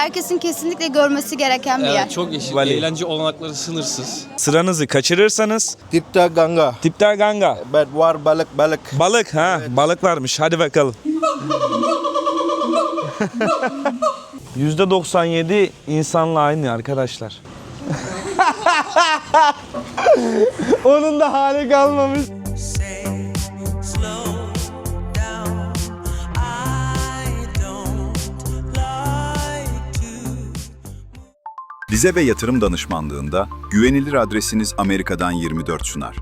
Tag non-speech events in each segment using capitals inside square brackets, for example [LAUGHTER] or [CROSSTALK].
Herkesin kesinlikle görmesi gereken bir yer. Evet, çok yeşil. Bali. Eğlence olanakları sınırsız. Sıranızı kaçırırsanız Tipta Ganga. tipler ganga. Bad war balık balık. Balık ha balık varmış hadi bakalım. [LAUGHS] %97 insanla aynı arkadaşlar. [LAUGHS] Onun da hali kalmamış. Vize ve yatırım danışmanlığında güvenilir adresiniz Amerika'dan 24 sunar.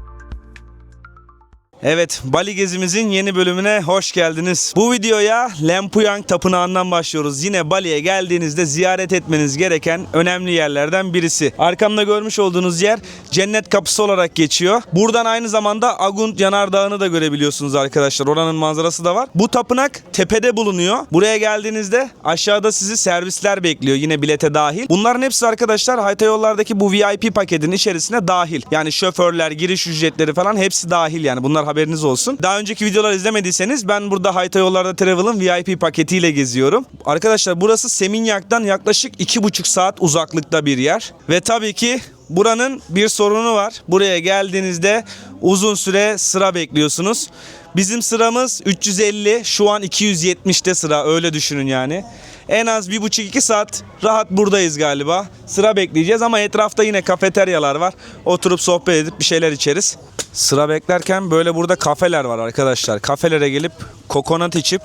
Evet, Bali gezimizin yeni bölümüne hoş geldiniz. Bu videoya Lempuyang Tapınağı'ndan başlıyoruz. Yine Bali'ye geldiğinizde ziyaret etmeniz gereken önemli yerlerden birisi. Arkamda görmüş olduğunuz yer Cennet Kapısı olarak geçiyor. Buradan aynı zamanda Agun Yanardağı'nı da görebiliyorsunuz arkadaşlar. Oranın manzarası da var. Bu tapınak tepede bulunuyor. Buraya geldiğinizde aşağıda sizi servisler bekliyor yine bilete dahil. Bunların hepsi arkadaşlar Hayta Yollar'daki bu VIP paketin içerisine dahil. Yani şoförler, giriş ücretleri falan hepsi dahil yani. Bunlar haberiniz olsun. Daha önceki videolar izlemediyseniz ben burada Hayta Yollar'da Travel'ın VIP paketiyle geziyorum. Arkadaşlar burası Seminyak'tan yaklaşık 2,5 saat uzaklıkta bir yer. Ve tabii ki buranın bir sorunu var. Buraya geldiğinizde uzun süre sıra bekliyorsunuz. Bizim sıramız 350, şu an 270'te sıra öyle düşünün yani. En az 1,5-2 saat rahat buradayız galiba. Sıra bekleyeceğiz ama etrafta yine kafeteryalar var. Oturup sohbet edip bir şeyler içeriz. Sıra beklerken böyle burada kafeler var arkadaşlar. Kafelere gelip kokonat içip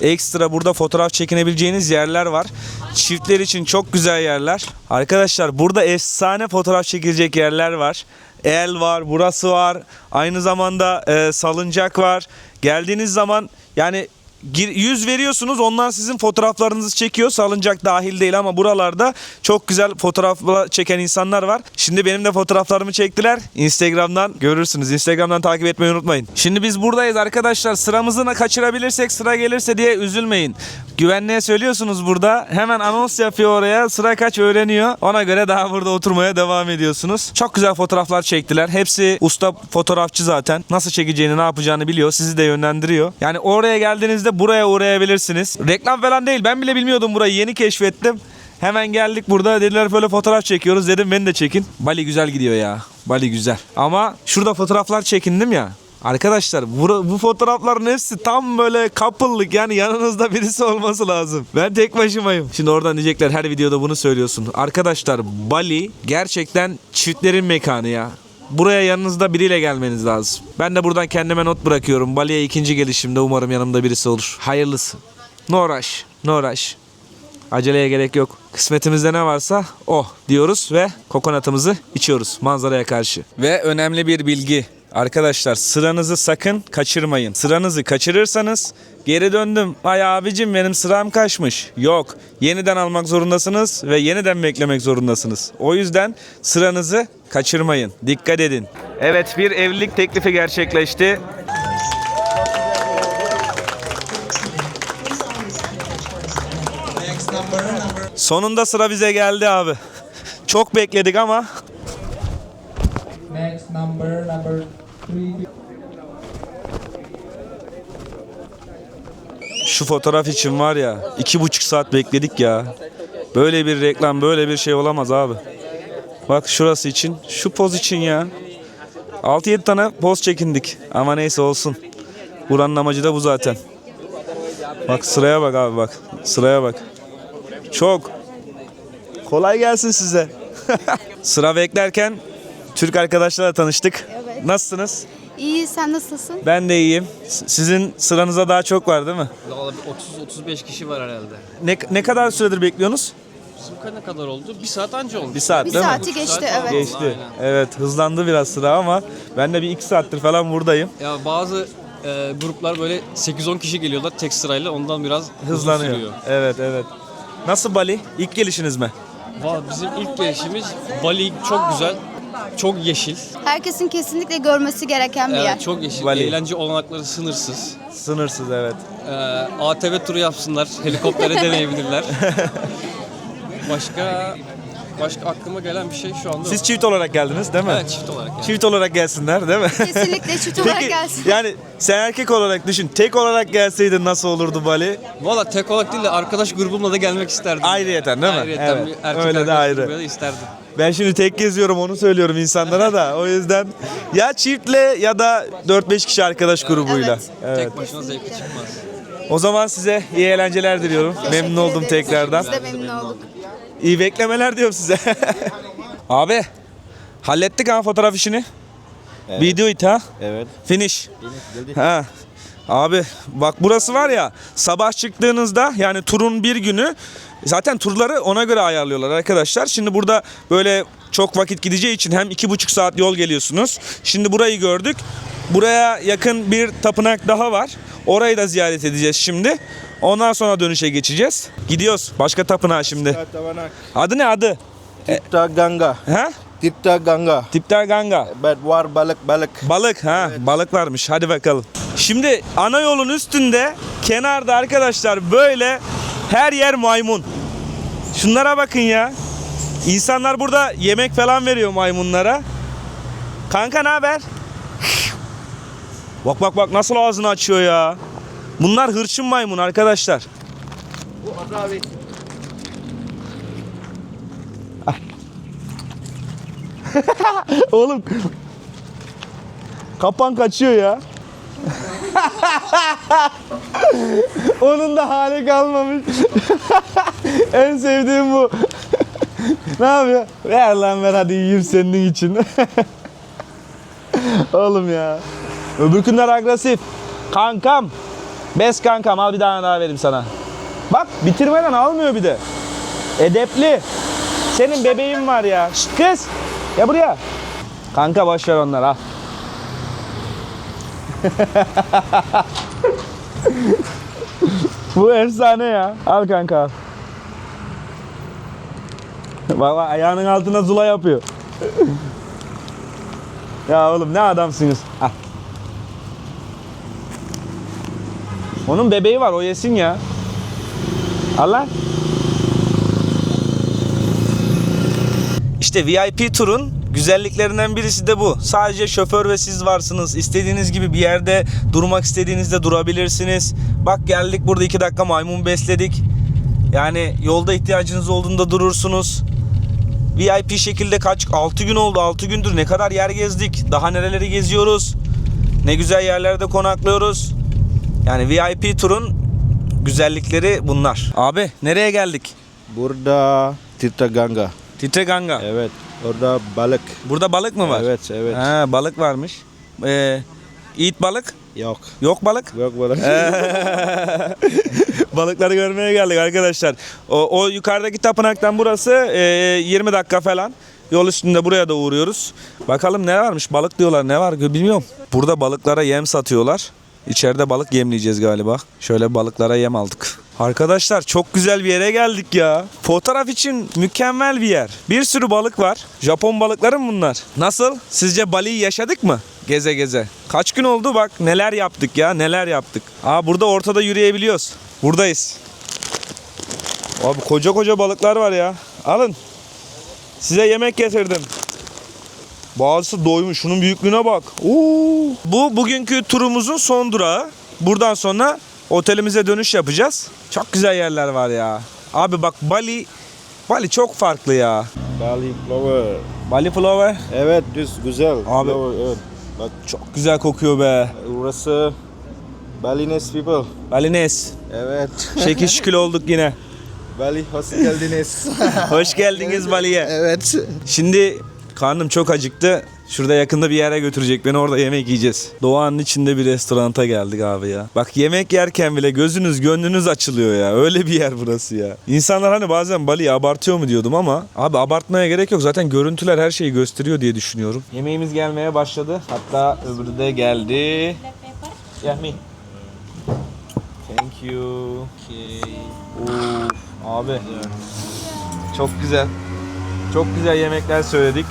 ekstra burada fotoğraf çekinebileceğiniz yerler var. Çiftler için çok güzel yerler. Arkadaşlar burada efsane fotoğraf çekilecek yerler var. El var, burası var. Aynı zamanda e, salıncak var. Geldiğiniz zaman yani yüz veriyorsunuz onlar sizin fotoğraflarınızı çekiyor salıncak dahil değil ama buralarda çok güzel fotoğrafla çeken insanlar var. Şimdi benim de fotoğraflarımı çektiler. Instagram'dan görürsünüz. Instagram'dan takip etmeyi unutmayın. Şimdi biz buradayız arkadaşlar. Sıramızı kaçırabilirsek sıra gelirse diye üzülmeyin. Güvenliğe söylüyorsunuz burada. Hemen anons yapıyor oraya. Sıra kaç öğreniyor. Ona göre daha burada oturmaya devam ediyorsunuz. Çok güzel fotoğraflar çektiler. Hepsi usta fotoğrafçı zaten. Nasıl çekeceğini, ne yapacağını biliyor. Sizi de yönlendiriyor. Yani oraya geldiğinizde buraya uğrayabilirsiniz. Reklam falan değil. Ben bile bilmiyordum burayı. Yeni keşfettim. Hemen geldik burada dediler böyle fotoğraf çekiyoruz dedim beni de çekin. Bali güzel gidiyor ya. Bali güzel. Ama şurada fotoğraflar çekindim ya. Arkadaşlar bu, bu fotoğrafların hepsi tam böyle couple'lık yani yanınızda birisi olması lazım. Ben tek başımayım. Şimdi oradan diyecekler her videoda bunu söylüyorsun. Arkadaşlar Bali gerçekten çiftlerin mekanı ya. Buraya yanınızda biriyle gelmeniz lazım. Ben de buradan kendime not bırakıyorum. Bali'ye ikinci gelişimde umarım yanımda birisi olur. Hayırlısı. No rush, no rush. Aceleye gerek yok. Kısmetimizde ne varsa o diyoruz ve kokonatımızı içiyoruz manzaraya karşı. Ve önemli bir bilgi. Arkadaşlar sıranızı sakın kaçırmayın. Sıranızı kaçırırsanız geri döndüm. Ay abicim benim sıram kaçmış. Yok. Yeniden almak zorundasınız ve yeniden beklemek zorundasınız. O yüzden sıranızı kaçırmayın. Dikkat edin. Evet bir evlilik teklifi gerçekleşti. Sonunda sıra bize geldi abi. Çok bekledik ama Next number, number three. şu fotoğraf için var ya iki buçuk saat bekledik ya. Böyle bir reklam böyle bir şey olamaz abi. Bak şurası için şu poz için ya. 6-7 tane poz çekindik ama neyse olsun. Buranın amacı da bu zaten. Bak sıraya bak abi bak sıraya bak. Çok. Kolay gelsin size. [LAUGHS] Sıra beklerken Türk arkadaşlarla tanıştık. Evet. Nasılsınız? İyi sen nasılsın? Ben de iyiyim. S- Sizin sıranıza daha çok var değil mi? Valla bir 30-35 kişi var herhalde. Ne, ne kadar süredir bekliyorsunuz? Bizim ne kadar oldu? Bir saat anca oldu. Bir saat Bir değil mi? saati geçti saat evet. Geçti. Aynen. Evet hızlandı biraz sıra ama ben de bir iki saattir falan buradayım. Ya bazı e, gruplar böyle 8-10 kişi geliyorlar tek sırayla ondan biraz uzun Hızlanıyor. sürüyor. Evet evet. Nasıl Bali? İlk gelişiniz mi? Valla bizim ilk gelişimiz Bali çok güzel. Çok yeşil. Herkesin kesinlikle görmesi gereken bir yer. Evet, çok yeşil. Bali. Eğlence olanakları sınırsız. Sınırsız evet. Ee, ATV turu yapsınlar. Helikoptere [LAUGHS] deneyebilirler. [LAUGHS] Başka başka aklıma gelen bir şey şu anda Siz yok. çift olarak geldiniz değil mi? Evet çift olarak yani. Çift olarak gelsinler değil mi? Kesinlikle çift olarak Peki gelsin. yani sen erkek olarak düşün. Tek olarak gelseydin nasıl olurdu Bali? Valla tek olarak değil de arkadaş grubumla da gelmek isterdim. Ayrıyeten değil mi? Ayrıyeten Evet, bir erkek öyle de ayrı. grubuyla da isterdim. Ben şimdi tek geziyorum onu söylüyorum insanlara da. O yüzden ya çiftle ya da 4-5 kişi arkadaş grubuyla. Evet. Evet. Tek başına zevkli çıkmaz. O zaman size iyi eğlenceler diliyorum. Memnun oldum tekrardan. Biz de memnun olduk. İyi beklemeler diyorum size. [LAUGHS] Abi hallettik ha fotoğraf işini. Video it ha. Evet. Finish. Ha. Abi bak burası var ya sabah çıktığınızda yani turun bir günü zaten turları ona göre ayarlıyorlar arkadaşlar. Şimdi burada böyle çok vakit gideceği için hem iki buçuk saat yol geliyorsunuz. Şimdi burayı gördük. Buraya yakın bir tapınak daha var. Orayı da ziyaret edeceğiz şimdi. Ondan sonra dönüşe geçeceğiz. Gidiyoruz başka tapınağa şimdi. Adı ne adı? Tirta Ganga. Ha? Tirta Ganga. Tipter Ganga. But war balık balık. Balık ha balık varmış hadi bakalım. Şimdi ana yolun üstünde kenarda arkadaşlar böyle her yer maymun. Şunlara bakın ya. İnsanlar burada yemek falan veriyor maymunlara. Kanka ne haber? Bak bak bak nasıl ağzını açıyor ya. Bunlar hırçın maymun arkadaşlar. [LAUGHS] Oğlum Kapan kaçıyor ya. [LAUGHS] Onun da hali kalmamış. [LAUGHS] en sevdiğim bu. ne yapıyor? Ver lan ver hadi yiyeyim senin için. Oğlum ya. Öbürkünler agresif. Kankam. Bes kankam al bir tane daha vereyim sana. Bak bitirmeden almıyor bir de. Edepli. Senin bebeğin var ya. Şşt kız. Ya buraya. Kanka boş ver onları al. [LAUGHS] Bu efsane ya. Al kanka al. Bak ayağının altına zula yapıyor. [LAUGHS] ya oğlum ne adamsınız. Al. Onun bebeği var o yesin ya. Al lan. İşte VIP turun güzelliklerinden birisi de bu. Sadece şoför ve siz varsınız. İstediğiniz gibi bir yerde durmak istediğinizde durabilirsiniz. Bak geldik burada iki dakika maymun besledik. Yani yolda ihtiyacınız olduğunda durursunuz. VIP şekilde kaç 6 gün oldu 6 gündür ne kadar yer gezdik. Daha nereleri geziyoruz. Ne güzel yerlerde konaklıyoruz. Yani VIP turun güzellikleri bunlar. Abi nereye geldik? Burada Tirta Ganga. Titre Ganga. Evet. Orada balık. Burada balık mı var? Evet evet. Ha, balık varmış. Ee, Yiğit balık. Yok. Yok balık. Yok balık. [LAUGHS] Balıkları görmeye geldik arkadaşlar. O, o yukarıdaki tapınaktan burası e, 20 dakika falan. Yol üstünde buraya da uğruyoruz. Bakalım ne varmış? Balık diyorlar. Ne var bilmiyorum. Burada balıklara yem satıyorlar. İçeride balık yemleyeceğiz galiba. Şöyle balıklara yem aldık. Arkadaşlar çok güzel bir yere geldik ya. Fotoğraf için mükemmel bir yer. Bir sürü balık var. Japon balıkları mı bunlar? Nasıl? Sizce Bali'yi yaşadık mı? Geze geze. Kaç gün oldu bak neler yaptık ya neler yaptık. Aa burada ortada yürüyebiliyoruz. Buradayız. Abi koca koca balıklar var ya. Alın. Size yemek getirdim. Bazısı doymuş. Şunun büyüklüğüne bak. Oo. Bu bugünkü turumuzun son durağı. Buradan sonra otelimize dönüş yapacağız. Çok güzel yerler var ya. Abi bak Bali Bali çok farklı ya. Bali flower. Bali flower Evet düz güzel. Abi. Flower, evet. Bak çok güzel kokuyor be. burası Balinese people. Balines. Evet. Şekil şükül olduk yine. Bali hoş geldiniz. [LAUGHS] Hoş geldiniz Bali'ye. evet. Şimdi karnım çok acıktı. Şurada yakında bir yere götürecek beni orada yemek yiyeceğiz. Doğanın içinde bir restoranta geldik abi ya. Bak yemek yerken bile gözünüz gönlünüz açılıyor ya. Öyle bir yer burası ya. İnsanlar hani bazen Bali'yi abartıyor mu diyordum ama abi abartmaya gerek yok. Zaten görüntüler her şeyi gösteriyor diye düşünüyorum. Yemeğimiz gelmeye başladı. Hatta öbürü de geldi. Yahmi. Thank you. Of, abi. Çok güzel. Çok güzel yemekler söyledik.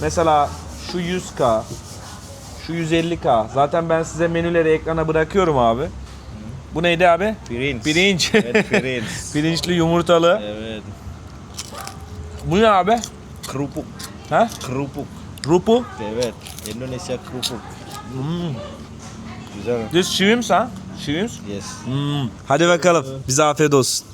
Mesela şu 100k, şu 150k. Zaten ben size menüleri ekrana bırakıyorum abi. Bu neydi abi? Pirinç. Pirinç. Evet pirinç. [LAUGHS] Pirinçli yumurtalı. evet. Bu ne abi? Kerupuk. Ha? Kerupuk. Rupu. Evet. Indonesia kerupuk. Güzel. This shrimps ha? Shrimps? Yes. Hmm. Hadi bakalım. Bize afiyet olsun.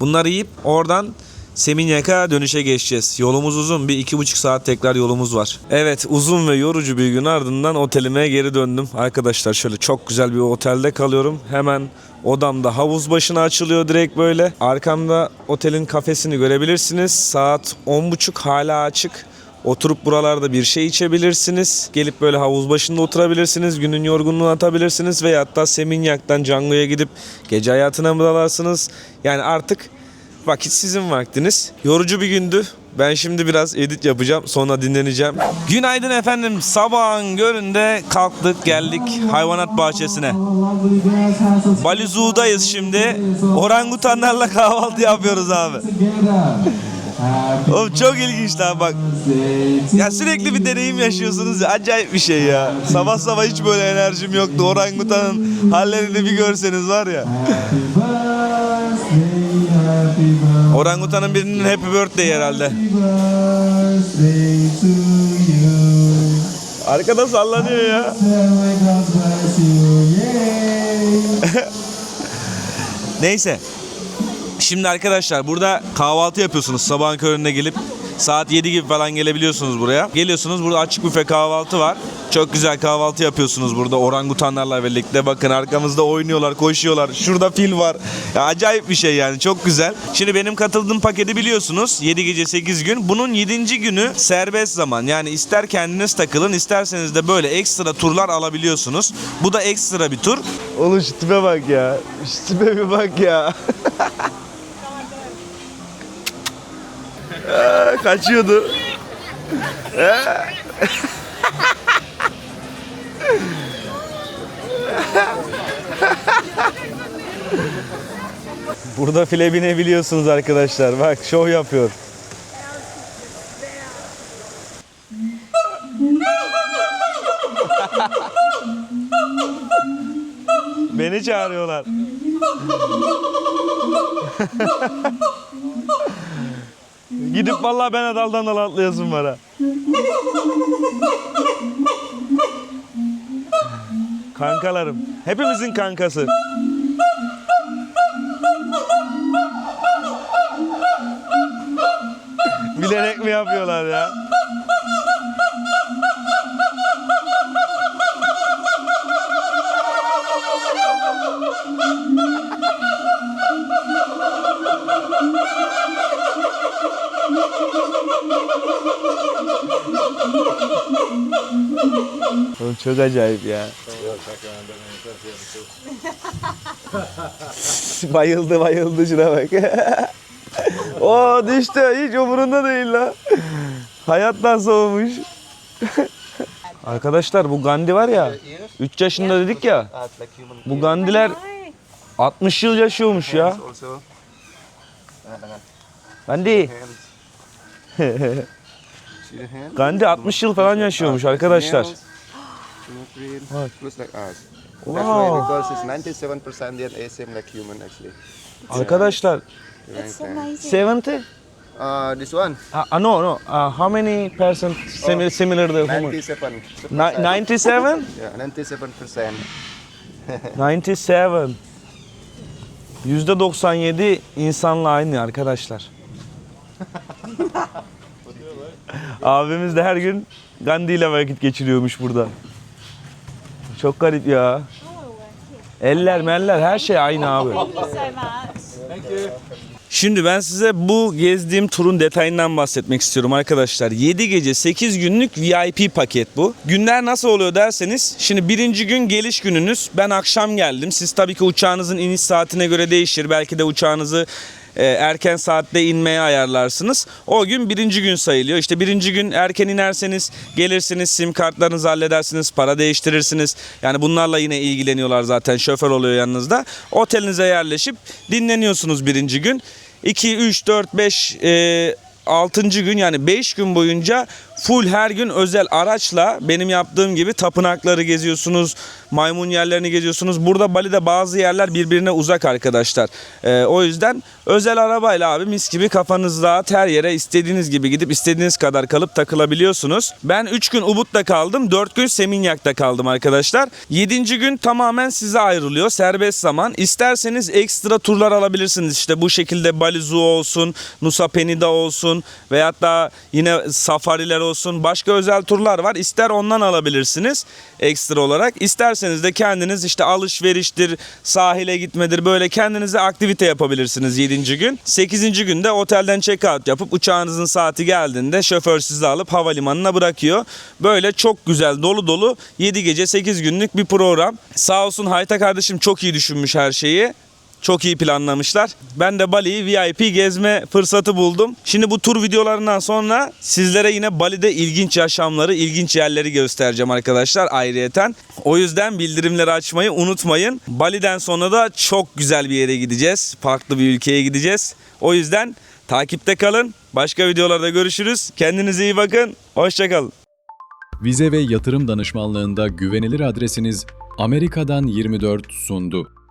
Bunları yiyip oradan Seminyak'a dönüşe geçeceğiz. Yolumuz uzun. Bir iki buçuk saat tekrar yolumuz var. Evet uzun ve yorucu bir gün ardından otelime geri döndüm. Arkadaşlar şöyle çok güzel bir otelde kalıyorum. Hemen odamda havuz başına açılıyor direkt böyle. Arkamda otelin kafesini görebilirsiniz. Saat 10.30 hala açık. Oturup buralarda bir şey içebilirsiniz. Gelip böyle havuz başında oturabilirsiniz. Günün yorgunluğunu atabilirsiniz. Veya hatta Seminyak'tan Django'ya gidip gece hayatına mı dalarsınız? Yani artık vakit sizin vaktiniz. Yorucu bir gündü. Ben şimdi biraz edit yapacağım. Sonra dinleneceğim. Günaydın efendim. Sabahın göründe kalktık geldik hayvanat bahçesine. Bali Zoo'dayız şimdi. Orangutanlarla kahvaltı yapıyoruz abi. Oğlum çok ilginç lan bak. Ya sürekli bir deneyim yaşıyorsunuz ya. Acayip bir şey ya. Sabah sabah hiç böyle enerjim yoktu. Orangutanın hallerini bir görseniz var ya. Orangutanın birinin happy birthday herhalde. Arkada sallanıyor ya. [LAUGHS] Neyse. Şimdi arkadaşlar burada kahvaltı yapıyorsunuz. Sabahın köründe gelip saat 7 gibi falan gelebiliyorsunuz buraya. Geliyorsunuz burada açık büfe kahvaltı var. Çok güzel kahvaltı yapıyorsunuz burada orangutanlarla birlikte. Bakın arkamızda oynuyorlar, koşuyorlar. Şurada fil var. Ya acayip bir şey yani çok güzel. Şimdi benim katıldığım paketi biliyorsunuz. 7 gece 8 gün. Bunun 7. günü serbest zaman. Yani ister kendiniz takılın isterseniz de böyle ekstra turlar alabiliyorsunuz. Bu da ekstra bir tur. Oğlum şu tipe bak ya. Şu tipe bir bak ya. [LAUGHS] Aa, kaçıyordu. Aa. Burada file binebiliyorsunuz arkadaşlar. Bak şov yapıyor. Beni çağırıyorlar. [LAUGHS] Gidip vallahi ben daldan dala atlayasın var ha. Kankalarım. Hepimizin kankası. Bilerek mi yapıyorlar ya? Oğlum çok acayip ya. [LAUGHS] bayıldı bayıldı şuna bak. [LAUGHS] o düştü hiç umurunda değil la. Hayattan soğumuş. [LAUGHS] Arkadaşlar bu Gandhi var ya 3 yaşında dedik ya bu Gandhiler 60 yıl yaşıyormuş ya. Gandhi. Gandhi 60 yıl falan yaşıyormuş arkadaşlar. Wow. 97%. Arkadaşlar Right, 70 Uh, this one, Uh, no, no. Uh, how many percent similar, similar to human? 97. Ni- 97? Yeah, 97%. 97. [LAUGHS] Yüzde 97 insanla aynı arkadaşlar. [LAUGHS] Abimiz de her gün Gandhi ile vakit geçiriyormuş burada. Çok garip ya. Eller meller her şey aynı abi. Şimdi ben size bu gezdiğim turun detayından bahsetmek istiyorum arkadaşlar. 7 gece 8 günlük VIP paket bu. Günler nasıl oluyor derseniz şimdi birinci gün geliş gününüz. Ben akşam geldim. Siz tabii ki uçağınızın iniş saatine göre değişir. Belki de uçağınızı e, erken saatte inmeye ayarlarsınız. O gün birinci gün sayılıyor. İşte birinci gün erken inerseniz gelirsiniz sim kartlarınızı halledersiniz. Para değiştirirsiniz. Yani bunlarla yine ilgileniyorlar zaten. Şoför oluyor yanınızda. Otelinize yerleşip dinleniyorsunuz birinci gün. 2, 3, 4, 5, e, 6. gün yani 5 gün boyunca full her gün özel araçla benim yaptığım gibi tapınakları geziyorsunuz, maymun yerlerini geziyorsunuz. Burada Bali'de bazı yerler birbirine uzak arkadaşlar. Ee, o yüzden özel arabayla abi mis gibi kafanız rahat her yere istediğiniz gibi gidip istediğiniz kadar kalıp takılabiliyorsunuz. Ben 3 gün Ubud'da kaldım, 4 gün Seminyak'ta kaldım arkadaşlar. 7. gün tamamen size ayrılıyor, serbest zaman. İsterseniz ekstra turlar alabilirsiniz. İşte bu şekilde Bali Zoo olsun, Nusa Penida olsun veyahut da yine safariler olsun. Başka özel turlar var. İster ondan alabilirsiniz ekstra olarak. İsterseniz de kendiniz işte alışveriştir, sahile gitmedir böyle kendinize aktivite yapabilirsiniz 7. gün. 8. günde otelden check out yapıp uçağınızın saati geldiğinde şoför sizi alıp havalimanına bırakıyor. Böyle çok güzel dolu dolu 7 gece 8 günlük bir program. Sağ olsun Hayta kardeşim çok iyi düşünmüş her şeyi. Çok iyi planlamışlar. Ben de Bali'yi VIP gezme fırsatı buldum. Şimdi bu tur videolarından sonra sizlere yine Bali'de ilginç yaşamları, ilginç yerleri göstereceğim arkadaşlar ayrıyeten. O yüzden bildirimleri açmayı unutmayın. Bali'den sonra da çok güzel bir yere gideceğiz. Farklı bir ülkeye gideceğiz. O yüzden takipte kalın. Başka videolarda görüşürüz. Kendinize iyi bakın. Hoşçakalın. Vize ve yatırım danışmanlığında güvenilir adresiniz Amerika'dan 24 sundu.